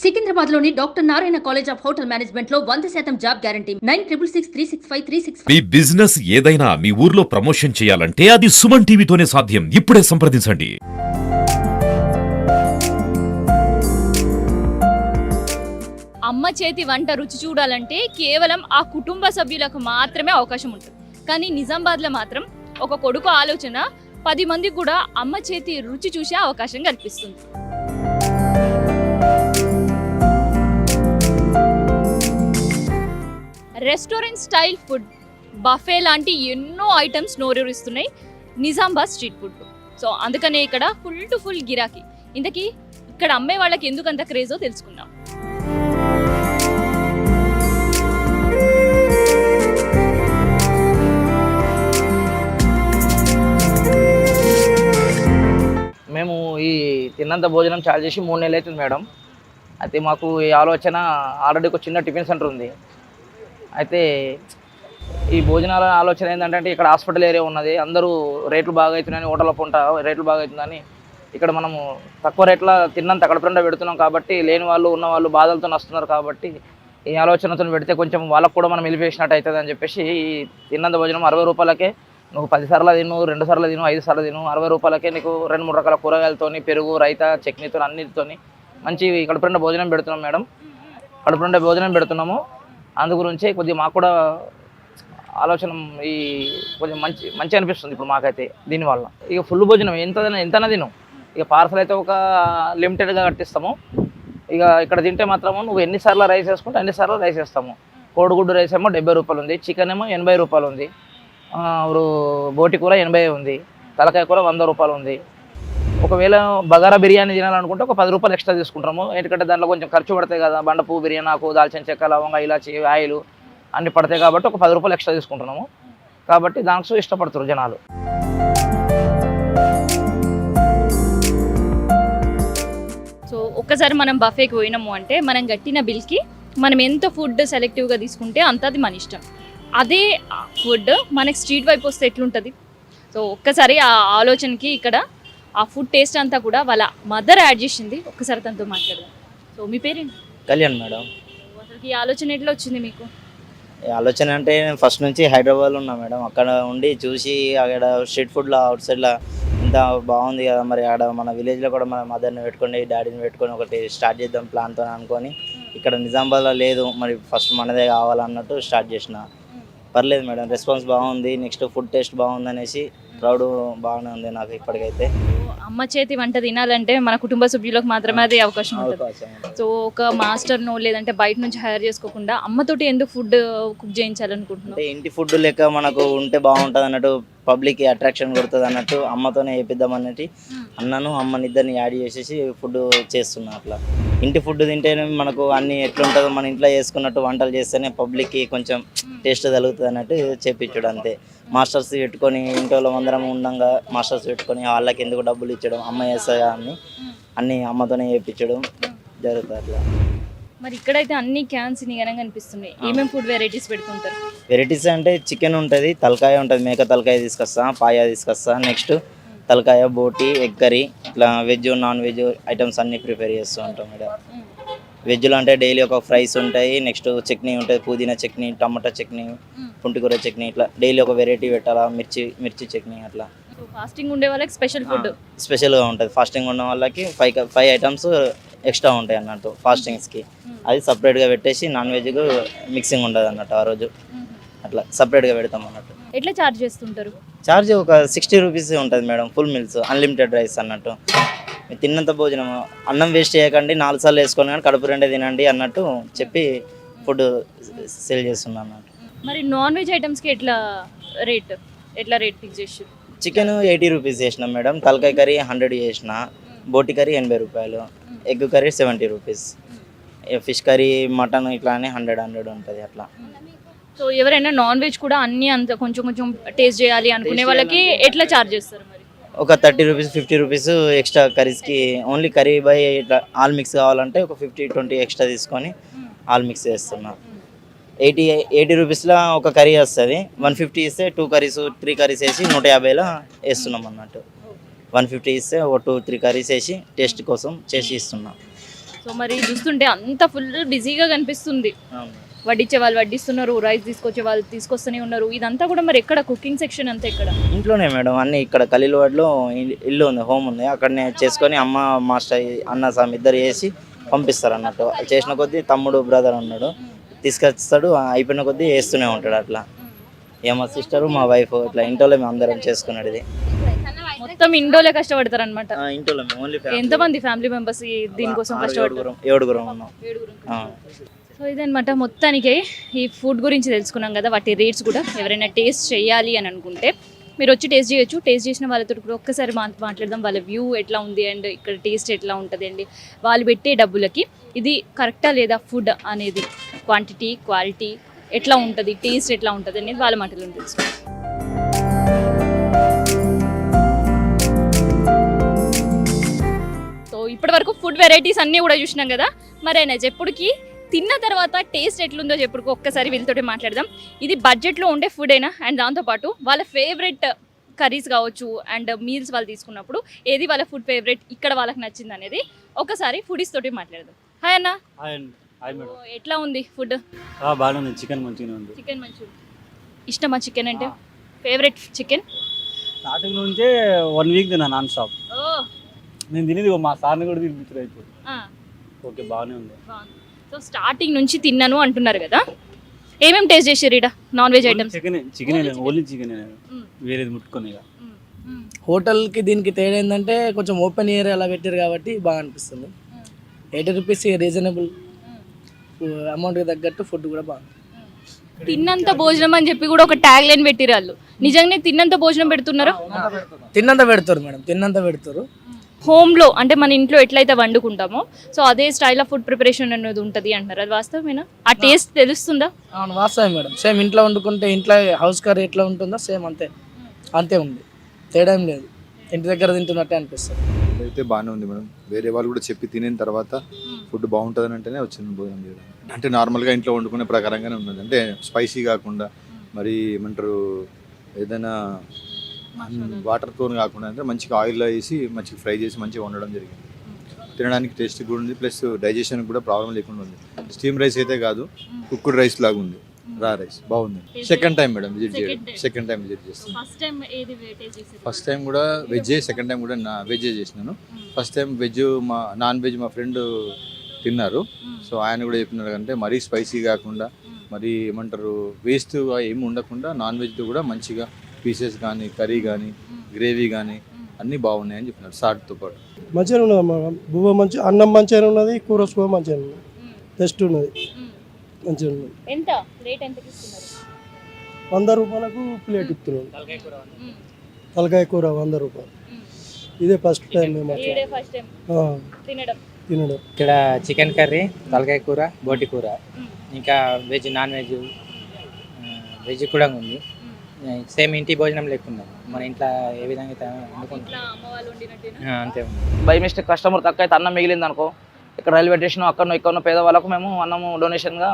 సికింద్రాబాద్లోని doctor Narayana college of hotel మేనేజ్మెంట్లో వంద శాతం job guarantee. Nine triple six three six five three six మీ business ఏదైనా మీ ఊర్లో ప్రమోషన్ చేయాలంటే అది సుమన్ టీవీతోనే సాధ్యం. ఇప్పుడే సంప్రదించండి. అమ్మ చేతి వంట రుచి చూడాలంటే కేవలం ఆ కుటుంబ సభ్యులకు మాత్రమే అవకాశం ఉంటుంది. కానీ నిజామాబాద్లో మాత్రం ఒక కొడుకు ఆలోచన పది మందికి కూడా అమ్మ చేతి రుచి చూసే అవకాశం కల్పిస్తుంది. రెస్టారెంట్ స్టైల్ ఫుడ్ బఫే లాంటి ఎన్నో ఐటమ్స్ నోరూరిస్తున్నాయి నిజామాబాద్ స్ట్రీట్ ఫుడ్. సో అందుకనే ఇక్కడ ఫుల్ టు ఫుల్ గిరాకీ. ఇంతకీ ఇక్కడ అమ్మే వాళ్ళకి ఎందుకు అంత క్రేజో తెలుసుకుందాం. మేము ఈ తిన్నంత భోజనం చార్జ్ చేసి మూడు నెలలు అవుతుంది మేడం. అయితే మాకు ఈ ఆలోచన ఆల్రెడీ ఒక చిన్న టిఫిన్ సెంటర్ ఉంది. అయితే ఈ భోజనాల ఆలోచన ఏంటంటే ఇక్కడ హాస్పిటల్ ఏరియా ఉన్నది. అందరూ రేట్లు బాగా అవుతున్నాయని హోటల్ పొంట రేట్లు బాగా అవుతుందని ఇక్కడ మనము తక్కువ రేట్ల తిన్నంత కడపండా పెడుతున్నాం కాబట్టి లేని వాళ్ళు ఉన్న వాళ్ళు బాధలతో వస్తున్నారు కాబట్టి ఈ ఆలోచనతో పెడితే కొంచెం వాళ్ళకు కూడా మనం వెలిపేసినట్టు అవుతుంది అని చెప్పేసి ఈ తిన్నంత భోజనం అరవై రూపాయలకే నువ్వు పది సార్లు తిను రెండు సార్లు తిను ఐదు సార్లు తిను అరవై రూపాయలకే నీకు రెండు మూడు రకాల కూరగాయలతోని పెరుగు రైత చట్నీతో అన్నిటితోని మంచి కడుపునిండా భోజనం పెడుతున్నాం మేడం. కడుపునిండా భోజనం పెడుతున్నాము. అందు గురించి కొద్దిగా మాకు కూడా ఆలోచన ఈ కొంచెం మంచి మంచి అనిపిస్తుంది ఇప్పుడు మాకైతే దీనివల్ల. ఇక ఫుల్ భోజనం ఎంత ఎంతనా తిను ఇక పార్సల్ అయితే ఒక లిమిటెడ్గా కట్టిస్తాము. ఇక ఇక్కడ తింటే మాత్రము నువ్వు ఎన్నిసార్లు రైస్ వేసుకుంటే అన్నిసార్లు రైస్ వేస్తాము. కోడిగుడ్డు రైస్ ఏమో డెబ్బై రూపాయలు ఉంది చికెన్ ఏమో ఎనభై రూపాయలు ఉంది. బోటి కూర ఎనభై ఉంది తలకాయ కూర వంద రూపాయలు ఉంది. ఒకవేళ బగారా బిర్యానీ తినాలనుకుంటే ఒక పది రూపాయలు ఎక్స్ట్రా తీసుకుంటాము. ఎందుకంటే దాంట్లో కొంచెం ఖర్చు పడతాయి కదా. బండపు బిర్యానీ ఆకు దాల్చిన చెక్క లవంగా ఇలాచి ఆయిల్ అన్ని పడతాయి కాబట్టి ఒక పది రూపాయలు ఎక్స్ట్రా తీసుకుంటున్నాము. కాబట్టి దానికి ఇష్టపడతారు జనాలు. సో ఒక్కసారి మనం బఫేకి పోయినాము అంటే మనం కట్టిన బిల్కి మనం ఎంత ఫుడ్ సెలెక్టివ్గా తీసుకుంటే అంత అది మన ఇష్టం. అదే ఫుడ్ మనకి స్ట్రీట్ వైపు వస్తే ఎట్లుంటుంది? సో ఒక్కసారి ఆ ఆలోచనకి ఇక్కడ ఆ ఫుడ్ టేస్ట్ అంతా కూడా వాళ్ళ మదర్ యాడ్ చేసింది. ఒక్కసారి తనతో మాట్లాడదాం. సో మీ పేరేంటి? కళ్యాణ్ మేడం. అసలు ఈ ఆలోచన ఎట్లా వచ్చింది మీకు? ఆలోచన అంటే నేను ఫస్ట్ నుంచి హైదరాబాద్లో ఉన్నా మేడం. అక్కడ ఉండి చూసి అక్కడ స్ట్రీట్ ఫుడ్లో అవుట్ సైడ్లో ఇంత బాగుంది కదా మరి. ఆడ మన విలేజ్లో కూడా మన మదర్ని పెట్టుకొని డాడీని పెట్టుకొని ఒకటి స్టార్ట్ చేద్దాం ప్లాన్తో అనుకొని ఇక్కడ నిజామాబాద్లో లేదు. మరి ఫస్ట్ మనదే కావాలన్నట్టు స్టార్ట్ చేసిన. పర్లేదు మేడం. రెస్పాన్స్ బాగుంది. నెక్స్ట్ ఫుడ్ టేస్ట్ బాగుంది అనేసి ప్రౌడ్ బాగానే ఉంది నాకు ఇప్పటికైతే. అమ్మ చేతి వంట తినాలంటే మన కుటుంబ సభ్యులకు మాత్రమే అదే అవకాశం ఉంటుంది. సో ఒక మాస్టర్నో లేదంటే బయట నుంచి హైర్ చేసుకోకుండా అమ్మతోటి ఎందుకు ఫుడ్ కుక్ చేయించాలనుకుంటున్నాం అంటే ఇంటి ఫుడ్ లెక్క మనకు ఉంటే బాగుంటుంది అన్నట్టు పబ్లిక్కి అట్రాక్షన్ కొడుతుంది అన్నట్టు అమ్మతోనే వేపిద్దాం అన్నట్టు అన్నను అమ్మని ఇద్దరిని యాడ్ చేసేసి ఫుడ్ చేస్తున్నా అట్లా. ఇంటి ఫుడ్ తింటేనే మనకు అన్ని ఎట్లుంటుందో మన ఇంట్లో చేసుకున్నట్టు వంటలు చేస్తేనే పబ్లిక్కి కొంచెం టేస్ట్ తగులుతుంది అన్నట్టు చేపించడం అంతే. మాస్టర్స్ పెట్టుకొని ఇంట్లో అందరం ఉండగా మాస్టర్స్ పెట్టుకొని వాళ్ళకి ఎందుకు డబ్బులు ఇచ్చడం అమ్మ చేస్తా అని అన్ని అమ్మతోనే చేయించడం జరుగుతుంది అట్లా. మరి ఇక్కడైతే అన్ని క్యాన్స్ నిగరంగా కనిపిస్తున్నాయి ఏమేమి ఫుడ్ వెరైటీస్ పెడుతుంటారు? వెరైటీస్ అంటే చికెన్ ఉంటుంది తలకాయ ఉంటుంది మేక తలకాయ తీసుకొస్తా పాయ తీసుకొస్తా నెక్స్ట్ తలకాయ బోటి ఎగ్ కర్రీ ఇట్లా వెజ్ నాన్ వెజ్ ఐటమ్స్ అన్నీ ప్రిపేర్ చేస్తూ ఉంటాం మేడం వెజ్లో అంటే డైలీ ఒక ఫ్రైస్ ఉంటాయి నెక్స్ట్ చట్నీ ఉంటుంది పుదీనా చట్నీ టమాటా చట్నీ పుంటికూర చట్నీ ఇట్లా డైలీ ఒక వెరైటీ పెట్టాలా మిర్చి మిర్చి చట్నీ అట్లా. ఫాస్టింగ్ ఉండే వాళ్ళకి స్పెషల్ ఫుడ్ స్పెషల్గా ఉంటుంది. ఫాస్టింగ్ ఉన్న వాళ్ళకి ఫైవ్ ఫైవ్ ఐటమ్స్ ఎక్స్ట్రా ఉంటాయి అన్నట్టు ఫాస్టింగ్స్కి. అది సపరేట్గా పెట్టేసి నాన్ వెజ్ మిక్సింగ్ ఉంటుంది అన్నట్టు ఆ రోజు. అట్లా సపరేట్గా పెడతాం అన్నట్టు. ఎట్లా చార్జ్ చేస్తుంటారు? ఛార్జ్ ఒక సిక్స్టీ రూపీస్ ఉంటుంది madam full meals unlimited rice అన్నట్టు. మీరు తిన్నంత భోజనం అన్నం వేస్ట్ చేయకండి నాలుగు సార్లు వేసుకొని కానీ కడుపు రెండే తినండి అన్నట్టు చెప్పి ఫుడ్ సేల్ చేస్తున్నాను అన్నట్టు. మరి నాన్ వెజ్ ఐటమ్స్కి ఎట్లా రేట్? ఎట్లా రేట్ ఫిక్స్ చేసారు చికెన్ ఎయిటీ రూపీస్ చేసినాం మేడం తలకాయ కర్రీ హండ్రెడ్ చేసిన బోటి కర్రీ ఎనభై రూపాయలు egg curry seventy rupees. Fish curry mutton ఇట్లా అని హండ్రెడ్ హండ్రెడ్ ఉంటుంది అట్లా. సో ఎవరైనా నాన్ వెజ్ కూడా అన్ని అంత కొంచెం కొంచెం టేస్ట్ చేయాలి అనుకునే వాళ్ళకి ఎట్లా చార్జ్ చేస్తారు మరి? ఒక thirty rupees fifty rupees extra కర్రీస్కి only curry by ఇట్లా ఆల్ మిక్స్ కావాలంటే ఒక ఫిఫ్టీ ట్వంటీ ఎక్స్ట్రా తీసుకొని ఆల్ మిక్స్ చేస్తున్నా. ఎయిటీ ఎయిటీ రూపీస్లో ఒక కర్రీ వస్తుంది. వన్ ఫిఫ్టీ ఇస్తే టూ కర్రీస్ త్రీ కర్రీస్ వేసి నూట యాభైలో వేస్తున్నాం అన్నట్టు. వన్ ఫిఫ్టీ ఇస్తే ఒక టూ త్రీ కర్రీస్ వేసి టేస్ట్ కోసం చేసి ఇస్తున్నాం. సో మరి చూస్తుంటే అంత ఫుల్ బిజీగా కనిపిస్తుంది. వడ్డించే వాళ్ళు వడ్డిస్తున్నారు రైస్ తీసుకొచ్చే వాళ్ళు తీసుకొస్తూనే ఉన్నారు. ఇదంతా కూడా మరి ఎక్కడ కుకింగ్ సెక్షన్ అంతా ఎక్కడ? ఇంట్లోనే మేడం అన్ని ఇక్కడ కలిలవాడలో ఇల్లు ఉంది హోమ్ ఉంది. అక్కడనే చేసుకొని అమ్మ మాస్టర్ అన్న సామ్ ఇద్దరు చేసి పంపిస్తారు అన్నట్టు. చేసిన కొద్దీ తమ్ముడు బ్రదర్ ఉన్నాడు. తీసుకొస్తాడు అయిపోయిన కొద్దీ వేస్తూనే ఉంటాడు అట్లా. ఇక మా సిస్టరు మా వైఫ్ ఇట్లా ఇంట్లో మేము అందరం చేసుకున్నాడు ఇది మొత్తం ఇండోలే కష్టపడతారు అనమాట ఇంట్లో ఓన్లీ ఎంతమంది ఫ్యామిలీ మెంబర్స్ దీనికోసం కష్టపడతారు? ఏడుగురం ఉన్నాం. సో ఇదనమాట మొత్తానికి ఈ ఫుడ్ గురించి తెలుసుకున్నాం కదా వాటి రేట్స్ కూడా. ఎవరైనా టేస్ట్ చేయాలి అని అనుకుంటే మీరు వచ్చి టేస్ట్ చేయొచ్చు. టేస్ట్ చేసిన వాళ్ళతో కూడా ఒక్కసారి మా మాట్లాడదాం. వాళ్ళ వ్యూ ఎట్లా ఉంది అండ్ ఇక్కడ టేస్ట్ ఎట్లా ఉంటుంది అండి. వాళ్ళు పెట్టే డబ్బులకి ఇది కరెక్టా లేదా ఫుడ్ అనేది? క్వాంటిటీ క్వాలిటీ ఎట్లా ఉంటుంది? టేస్ట్ ఎట్లా ఉంటుంది? అనేది వాళ్ళ మాటలను తెలుసుకుందాం. వరకు ఫుడ్ వెరైటీస్ అన్నీ కూడా చూసినాం కదా. మరి ఆయన చెప్పుడుకి తిన్న తర్వాత టేస్ట్ ఎట్లుందో చెప్పుడుకు ఒక్కసారి వీళ్ళతోటి మాట్లాడదాం. ఇది బడ్జెట్లో ఉండే ఫుడ్ అయినా అండ్ దాంతోపాటు వాళ్ళ ఫేవరెట్ కర్రీస్ కావచ్చు అండ్ మీల్స్ వాళ్ళు తీసుకున్నప్పుడు ఏది వాళ్ళ ఫుడ్ ఫేవరెట్ ఇక్కడ వాళ్ళకి నచ్చింది అనేది ఒకసారి ఫుడీస్ తోటి మాట్లాడదాం. హాయ్ అన్న. ఎట్లా ఉంది ఫుడ్ బాగానే చికెన్ మంచిగానే ఉంది. Chicken manchurian. ఇష్టమా చికెన్ అంటే? ఫేవరెట్ చికెన్ స్టార్టింగ్ నుంచే వన్ వీక్ తిన్నా నాన్ స్టాప్ నేను తినేది మా సార్ని కూడా తినిపించారు అయిపోయి ఓకే బాగానే ఉంది. సో స్టార్టింగ్ నుంచి తిన్నాను అంటున్నారు కదా. ఏమేమి టేస్ట్ చేసారు ఇక్కడ non veg items chicken chicken only chicken వేరేది ముట్టుకొని ఇక. హోటల్కి దీనికి తేడా ఏంటంటే కొంచెం ఓపెన్ ఏరియా అలా పెట్టారు కాబట్టి బాగా అనిపిస్తుంది. ఎయిటీ రూపీస్ రీజనబుల్ అమౌంట్కి తగ్గట్టు ఫుడ్ కూడా బాగుంది. తిన్నంత భోజనం అని చెప్పి కూడా ఒక ట్యాగ్ లైన్ పెట్టిరు వాళ్ళు. నిజంగానే తిన్నంత భోజనం పెడుతున్నారు? తిన్నంత పెడతారు మేడం తిన్నంత పెడతారు హోమ్లో అంటే మన ఇంట్లో ఎట్లయితే వండుకుంటామో సో అదే స్టైల్ ఆఫ్ ఫుడ్ ప్రిపరేషన్ అనేది ఉంటుంది అంటారు అది వాస్తవమేనా? ఆ టేస్ట్ తెలుస్తుందా? అవును వాస్తవం మేడం. సేమ్ ఇంట్లో వండుకుంటే ఇంట్లో హౌస్ కర్రీ ఎట్లా ఉంటుందో సేమ్ అంతే. అంతే ఉంది. తేడా ఏం లేదు. ఇంటి దగ్గర తింటున్నట్టే అనిపిస్తుంది. అయితే బాగానే ఉంది మేడం. వేరే వాళ్ళు కూడా చెప్పి తినిన తర్వాత ఫుడ్ బాగుంటుందని అంటేనే వచ్చింది భోజనం చేయడం. అంటే నార్మల్గా ఇంట్లో వండుకునే ప్రకారంగానే ఉన్నది. అంటే స్పైసీ కాకుండా మరి ఏమంటారు ఏదైనా వాటర్తో కాకుండా అంటే మంచిగా ఆయిల్లో వేసి మంచిగా ఫ్రై చేసి మంచిగా వండడం జరిగింది. తినడానికి టేస్ట్ కూడా ఉంది ప్లస్ డైజెషన్ కూడా ప్రాబ్లం లేకుండా ఉంది. స్టీమ్ రైస్ అయితే కాదు కుక్కుడ్ రైస్ లాగా ఉంది రా రైస్. బాగుంది. సెకండ్ టైం మేడం విజిట్ చేయడం. సెకండ్ టైం విజిట్ చేస్తాను ఫస్ట్ టైం కూడా వెజ్ సెకండ్ టైం కూడా నా వెజ్ చేసినాను. ఫస్ట్ టైం వెజ్ మా నాన్ వెజ్ మా ఫ్రెండ్ తిన్నారు. సో ఆయన కూడా చెప్పినారు అంటే మరీ స్పైసీ కాకుండా మరి ఏమంటారు వేస్ట్ ఏమి ఉండకుండా నాన్ వెజ్తో కూడా మంచిగా పీసెస్ కానీ కర్రీ కానీ గ్రేవీ కానీ అన్నీ బాగున్నాయని చెప్పినారు సాల్ట్తో పాటు. మంచిగా ఉన్నది మేడం బువ్వ మంచి అన్నం మంచిగా ఉన్నది కూర సువ మంచిగా ఉన్నది. టెస్ట్ ఉన్నది. మంచిగా ఉన్నది. ఎంత? రేట్ ఎంత ఇస్తున్నారు వంద రూపాయలకు ప్లేట్ ఇస్తున్నాడు. తలకాయ కూర వంద. రూపాయలు. ఇదే ఫస్ట్ టైం మేము అట్లా ఇదే ఫస్ట్ టైం ఆ, తినడం. తినడం. ఇక్కడ చికెన్ కర్రీ తలకాయ కూర బోటి కూర. ఇంకా వెజ్ నాన్ వెజ్ వెజ్ కూడా ఉంది. సేమ్ ఇంటి భోజనం లేకుండా మన ఇంట్లో ఏ విధంగా అయితే వండుకుంటాం. అంతే బై మిస్టేక్ కస్టమర్ తక్కువ అయితే అన్నం మిగిలింది అనుకో. ఇక్కడ రైల్వే స్టేషన్ అక్కడ ఇక్కడ పేదవాళ్ళకు మేము అన్నము డొనేషన్గా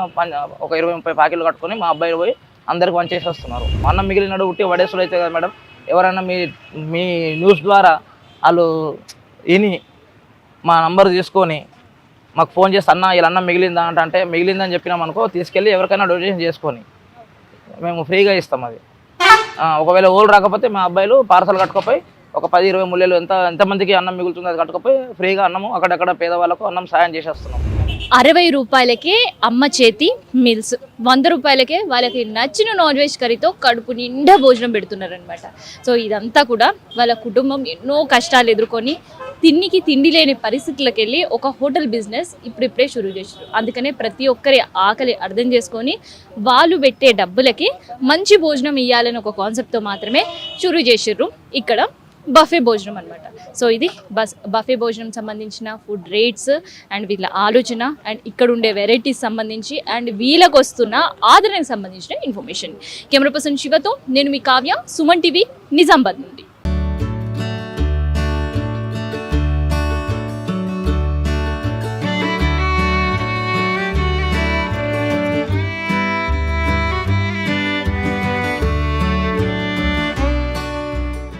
ఒక ఇరవై ముప్పై ప్యాకెట్లు కట్టుకొని మా అబ్బాయి పోయి అందరికి పంచేసి వస్తున్నారు. అన్నం మిగిలినడు ఉట్టి వడేసులు అయితే కదా మేడం. ఎవరైనా మీ మీ న్యూస్ ద్వారా వాళ్ళు విని మా నంబర్ తీసుకొని మాకు ఫోన్ చేసి అన్న ఇలా అన్నం మిగిలిందా అంటే మిగిలిందని చెప్పినాం అనుకో తీసుకెళ్ళి ఎవరికైనా డొనేషన్ చేసుకొని మేము ఫ్రీగా ఇస్తాం అది. ఒకవేళ ఓలు రాకపోతే మా అబ్బాయిలు పార్సల్ కట్టుకోపోయి ఒక పది ఇరవై ముళ్ళలు ఎంత ఎంతమందికి అన్నం మిగులుతుంది అది కట్టుకోపోయి ఫ్రీగా అన్నము అక్కడక్కడ పేదవాళ్ళకు అన్నం సాయం చేసేస్తున్నాం. అరవై రూపాయలకే అమ్మ చేతి మీల్స్. వంద రూపాయలకే వాళ్ళకి నచ్చిన నాన్ వెజ్ కర్రీతో కడుపు నిండా భోజనం పెడుతున్నారనమాట సో ఇదంతా కూడా వాళ్ళ కుటుంబం ఎన్నో కష్టాలు ఎదుర్కొని తిండికి తిండి లేని పరిస్థితులకు వెళ్ళి ఒక హోటల్ బిజినెస్ ఇప్పుడిప్పుడే షురూ చేసారు అందుకనే ప్రతి ఒక్కరి ఆకలి అర్థం చేసుకొని వాళ్ళు పెట్టే డబ్బులకి మంచి భోజనం ఇవ్వాలని ఒక కాన్సెప్ట్తో మాత్రమే షురూ చేసారు ఇక్కడ బఫే భోజనం అనమాట సో ఇది బస్ బఫే భోజనం సంబంధించిన ఫుడ్ రేట్స్ అండ్ వీళ్ళ ఆలోచన అండ్ ఇక్కడ ఉండే వెరైటీస్ సంబంధించి అండ్ వీళ్ళకు వస్తున్న ఆదరణకు సంబంధించిన ఇన్ఫర్మేషన్. కెమెరా పర్సన్ శివతో నేను మీ కావ్య సుమన్ టీవీ నిజామాబాద్ నుండి.